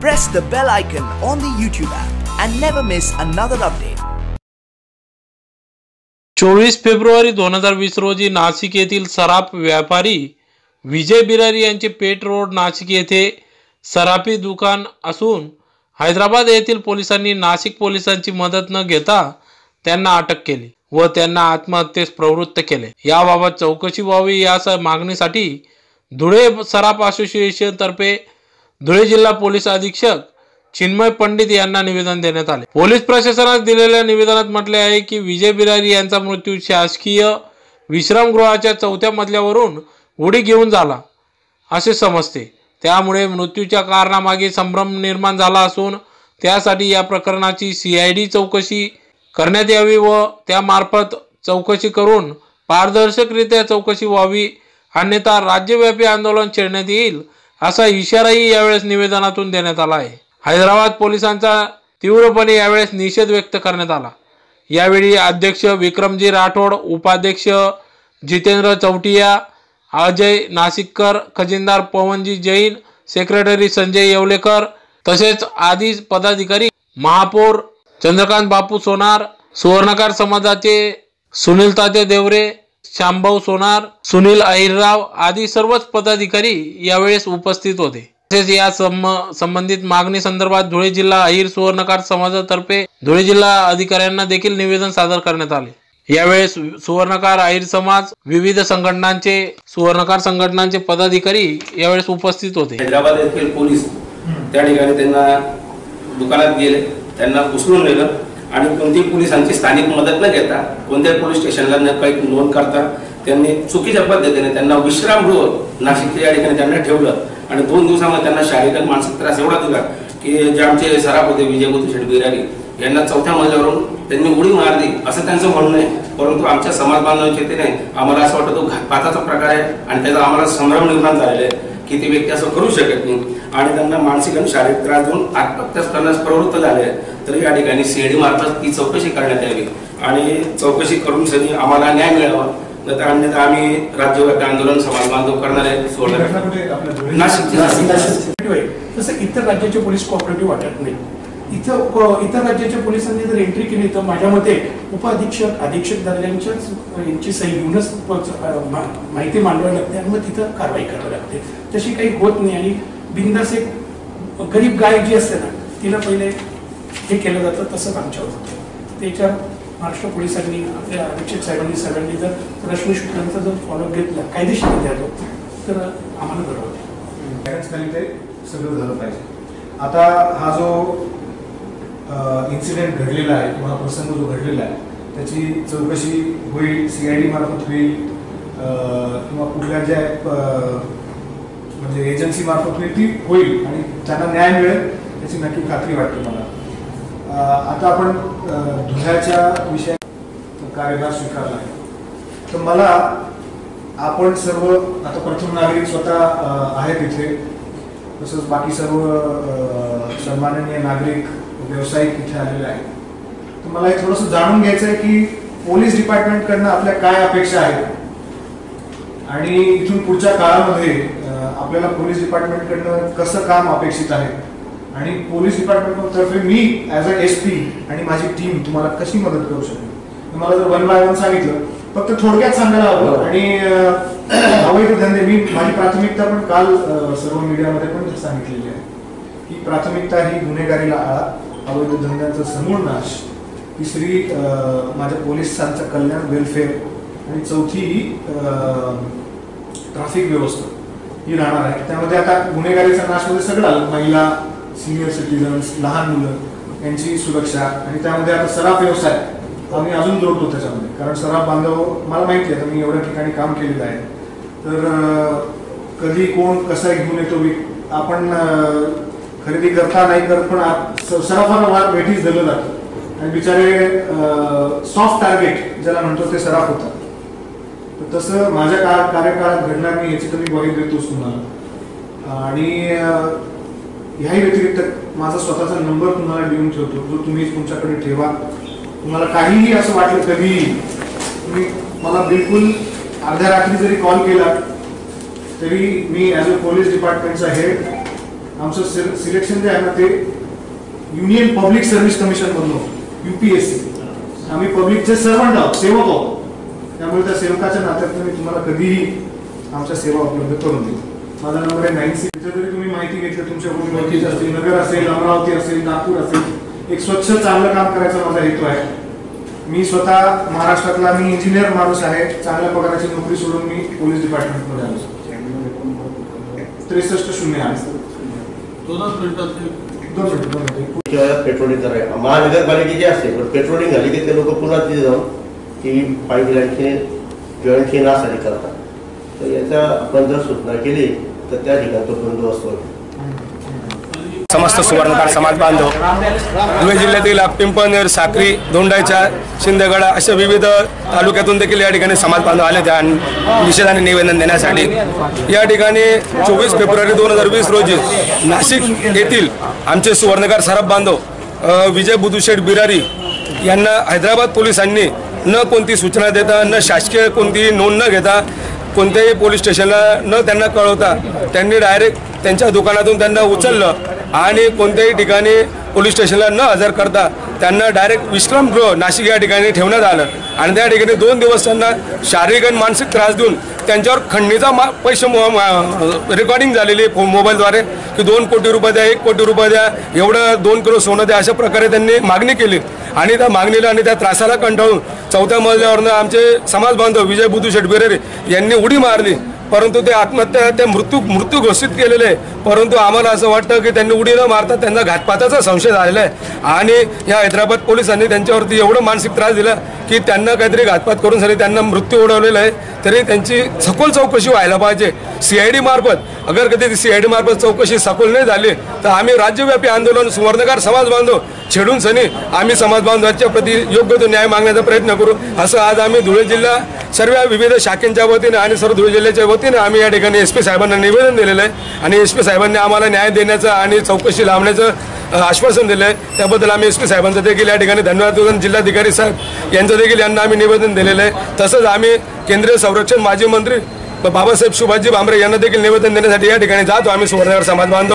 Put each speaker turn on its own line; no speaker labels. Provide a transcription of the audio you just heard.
press the bell icon on the YouTube app and never miss another update.
चोवीस फेब्रुवारी दोन हजार वीस रोजी नाशिक येथील सराफ व्यापारी विजय बिरारी यांचे पेट रोड नाशिक येथे सराफी दुकान असून हैदराबाद येथील पोलिसांनी नाशिक पोलिसांची मदत न घेता त्यांना अटक केली व त्यांना आत्महत्येस प्रवृत्त केले याबाबत चौकशी व्हावी या मागणीसाठी धुळे सराफ असोसिएशन तर्फे धुळे जिल्हा पोलीस अधीक्षक चिन्मय पंडित यांना निवेदन देण्यात आले. पोलीस प्रशासनास दिलेल्या निवेदनात म्हटले आहे की विजय बिरारी यांचा मृत्यू शासकीय विश्रामगृहाच्या चौथ्या मजल्यावरून उडी घेऊन झाला असे समजते. त्यामुळे मृत्यूच्या कारणामागे संभ्रम निर्माण झाला असून त्यासाठी या प्रकरणाची सीआयडी चौकशी करण्यात यावी व त्यामार्फत चौकशी करून पारदर्शकरित्या चौकशी व्हावी. अन्यथा राज्यव्यापी आंदोलन छेडण्यात येईल असा इशाराही यावेळेस निवेदनातून देण्यात आला आहे. हैदराबाद पोलिसांचा तीव्रपणे यावेळेस निषेध व्यक्त करण्यात आला. यावेळी अध्यक्ष विक्रमजी राठोड उपाध्यक्ष जितेंद्र चौटिया अजय नाशिककर खजिनदार पवनजी जैन सेक्रेटरी संजय येवलेकर तसेच आदी पदाधिकारी महापौर चंद्रकांत बापू सोनार सुवर्णकार समाजाचे सुनील ताते देवरे शांभाऊ सोनार सुनील अहिरराव आदी सर्वच पदाधिकारी यावेळेस उपस्थित होते. तसेच या संबंधित मागणी संदर्भात धुळे जिल्हा अहिर सुवर्णकार समाजातर्फे धुळे जिल्हा अधिकाऱ्यांना देखील निवेदन सादर करण्यात आले. यावेळेस सुवर्णकार अहिर समाज विविध संघटनांचे सुवर्णकार संघटनांचे पदाधिकारी यावेळेस उपस्थित होते.
हैदराबाद येथील पोलीस त्या ठिकाणी त्यांना दुकानात गेले. त्यांना उचलून नेलं. आणि कोणतीही पोलिसांची स्थानिक मदत न घेता कोणत्याही पोलीस स्टेशनला न काही नोंद करता त्यांनी चुकीच्या पद्धतीने त्यांना विश्रामगृह नाशिकच्या या ठिकाणी त्यांना ठेवलं. आणि दोन दिवसामध्ये त्यांना शारीरिक मानसिक त्रास एवढा दिला की जे आमचे सराफ होते विजय शेठ बिरारी यांना चौथ्या मजल्यावरून त्यांनी उडी मारली असं त्यांचं म्हणणं आहे. परंतु आमच्या समाज बांधवांच्या नाही आम्हाला असं वाटतं तो घातपाताचा प्रकार आहे आणि त्याचा आम्हाला संभ्रम निर्माण झालेला आहे की ती व्यक्ती असं करू शकत नाही. आणि त्यांना मानसिक आणि शारीरिक त्रास देऊन आत्महत्या करण्यास प्रवृत्त झाले आहे. तर या ठिकाणी सीएडी मार्फत ती चौकशी करण्यात यावी. आणि चौकशी करून सनी आम्हाला न्याय मिळावा. तर अन्यथा आम्ही राज्यव्यापी आंदोलन समाज बांधव करणार आहे? नाशिक.
तसं इतर राज्याचे पोलीस कोऑपरेटिव्ह वाटत नाही. इथं को- इतर राज्याच्या पोलिसांनी जर एंट्री केली तर माझ्या मते उपअधीक्षक अधीक्षक दर्जांच्याच यांची सही घेऊनच माहिती मांडवावी लागते आणि मग तिथं कारवाई करावी लागते. तशी काही होत नाही. आणि बिंदास एक गरीब गाय जी असते ना तिला पहिले हे केलं जातं तसंच आमच्यावर होतं. त्याच्या महाराष्ट्र पोलिसांनी आपल्या अधीक्षक साहेबांनी सगळ्यांनी जर रश्मी शुक्लांचा जर फॉलोअप घेतला कायदेशीर द्यालो तर आम्हाला बरं होतं
ते सगळं झालं पाहिजे. आता हा जो इन्सिडेंट घडलेला आहे किंवा प्रसंग जो घडलेला आहे त्याची चौकशी होईल सी आय डी मार्फत होईल किंवा कुठल्या ज्या म्हणजे एजन्सी मार्फत होईल ती होईल आणि त्यांना न्याय मिळेल याची नक्की खात्री वाटते मला. आता आपण धुळ्याच्या विषयात कार्यभार स्वीकारला आहे. तर मला आपण सर्व आता प्रथम नागरिक स्वतः आहेत इथे. तसंच बाकी सर्व सन्माननीय नागरिक व्यावसायिक इथे आलेले आहेत. तर मला हे थोडंसं जाणून घ्यायचं आहे की पोलीस डिपार्टमेंटकडनं आपल्या काय अपेक्षा आहेत? आणि इथून पुढच्या काळामध्ये आपल्याला पोलीस डिपार्टमेंटकडनं कसं काम अपेक्षित आहे? आणि पोलीस डिपार्टमेंटतर्फे मी ॲज अ एस पी आणि माझी टीम तुम्हाला कशी मदत करू शकेल? तर मला जर वन बाय वन सांगितलं फक्त थोडक्यात सांगायला हवं. आणि अवैध धंदे मी माझी प्राथमिकता पण काल सर्व मीडियामध्ये पण सांगितलेली आहे. की प्राथमिकता ही गुन्हेगारीला आळा अवैध धंद्यांचा समूळ नाश तिसरी माझ्या पोलिसांचं कल्याण वेलफेअर आणि चौथी ही ट्रॅफिक व्यवस्था ही राहणार आहे. त्यामध्ये आता गुन्हेगारीचा नाशमध्ये सगळं आलं महिला सिनियर सिटीजन्स लहान मुलं यांची सुरक्षा आणि त्यामध्ये आता सराफ व्यवसाय आम्ही अजून जोडतो त्याच्यामध्ये. कारण सराफ बांधव मला माहिती आहे मी एवढ्या ठिकाणी काम केलेलं आहे. तर कधी कोण कसा घेऊन येतो आपण खरेदी करता नाही करत पण आप- स- सराफाला भेटीच दिलं जातं. आणि बिचारे सॉफ्ट टार्गेट ज्याला म्हणतो ते सराफ होतात. तर तसं माझ्या का कार्यकाळात घडणार मी याची तर मी ग्वाही देतोच तुम्हाला. आणि ह्याही व्यतिरिक्त माझा स्वतःचा नंबर तुम्हाला देऊन ठेवतो जो तुम्ही तुमच्याकडे ठेवा. तुम्हाला काहीही असं वाटलं कधी तुम्ही मला बिलकुल अर्ध्या रात्री जरी कॉल केला तरी मी ॲज अ पोलीस डिपार्टमेंटचा हेड आमचं सिलेक्शन जे आहे ना ते युनियन पब्लिक सर्व्हिस कमिशन मधून युपीएससी आम्ही पब्लिकचे सर्वंट आहोत सेवक आहोत. त्यामुळे त्या सेवकाच्या नात्यात मी तुम्हाला कधीही आमच्या सेवा उपलब्ध करून देतो माझा नंबर आहे नाईन सिक्स जरी तुम्ही माहिती घेतली तुमच्या कोणी ओळखीचे असतील नगर असेल अमरावती असेल नागपूर असेल. एक स्वच्छ चांगलं काम करायचा माझा हेतू आहे. मी स्वतः महाराष्ट्रातला मी इंजिनियर माणूस आहे. चांगल्या पगाराची नोकरी सोडून मी पोलीस डिपार्टमेंटमध्ये आलो. त्रेसष्ट शून्य आठ दोन मिनिटं दोन मिनिटं.
किंवा पेट्रोलिंग करायला महानगरपालिकेची असते पण पेट्रोलिंग झाली की ते लोक पुन्हा तिथे जाऊन ती पाईपलाईनची जॉईंटची नासाडी करतात. तर याचा आपण जर सूचना केली तर त्या ठिकाणी तो बंदोबस्त असतो
समस्त सुवर्णकार समाज बांधव धुळे जिल्ह्यातील पिंपळनेर साक्री धोंडायच्या शिंदेगडा अशा विविध तालुक्यातून देखील या ठिकाणी समाज बांधव आले त्या निषेधाने निवेदन देण्यासाठी. या ठिकाणी चोवीस फेब्रुवारी दोन हजार वीस रोजी नाशिक येथील आमचे सुवर्णकार सराफ बांधव विजय बुदुशेठ बिरारी यांना हैदराबाद पोलिसांनी न कोणती सूचना देता न शासकीय कोणतीही नोंद न घेता कोणत्याही पोलीस स्टेशनला न त्यांना कळवता त्यांनी डायरेक्ट त्यांच्या दुकानातून त्यांना उचललं आणि कोणत्याही ठिकाणी पोलीस स्टेशनला न हजर करता त्यांना डायरेक्ट विश्रामगृह नाशिक या ठिकाणी ठेवण्यात आलं. आणि त्या ठिकाणी दोन दिवस त्यांना शारीरिक आणि मानसिक त्रास देऊन त्यांच्यावर खंडणीचा मा पैसे रेकॉर्डिंग झालेली आहे फो- मोबाईलद्वारे की दोन कोटी रुपये द्या एक कोटी रुपये द्या एवढं दोन किलो सोनं द्या अशा प्रकारे त्यांनी मागणी केली. आणि त्या मागणीला आणि त्या त्रासाला कंटाळून चौथ्या मजल्यावरनं आमचे समाज बांधव विजय बुधू शेटबिरेरे यांनी उडी मारली. परंतु ते आत्महत्या ते मृत्यू मृत्यू घोषित केलेले आहे. परंतु आम्हाला असं वाटतं की त्यांनी उडी न मारता त्यांना घातपाताचा संशय झालेला आहे. आणि या हैदराबाद पोलिसांनी त्यांच्यावरती एवढं मानसिक त्रास दिला की त्यांना काहीतरी घातपात करून सरी त्यांना मृत्यू ओढवलेला आहे. तरी त्यांची सखोल चौकशी व्हायला पाहिजे. सी आय डी मार्फत अगर कधी सी आय डी मार्फत चौकशी सखोल नाही झाली तर आम्ही राज्यव्यापी आंदोलन सुवर्णकार समाज बांधव छेडून सनी आम्ही समाज बांधवांच्या प्रती योग्य तो न्याय मागण्याचा प्रयत्न करू. असं आज आम्ही धुळे जिल्हा सर्व विविध शाखेंच्या वतीने आणि सर्व धुळे जिल्ह्याच्या वतीने आम्ही या ठिकाणी एस पी साहेबांना निवेदन दिलेलं आहे. आणि एस पी साहेबांनी आम्हाला न्याय देण्याचं आणि चौकशी लावण्याचं आश्वासन दिलं आहे. त्याबद्दल आम्ही एस पी साहेबांचं देखील या ठिकाणी धन्यवाद देतो. जिल्हाधिकारी साहेब यांचं देखील यांना आम्ही निवेदन दिलेलं आहे. तसंच आम्ही केंद्रीय संरक्षण माजी मंत्री बाबासाहेब सुभाजी भामरे यांना देखील निवेदन देण्यासाठी या ठिकाणी जातो. आम्ही सुवर्णनगर समाज बांधव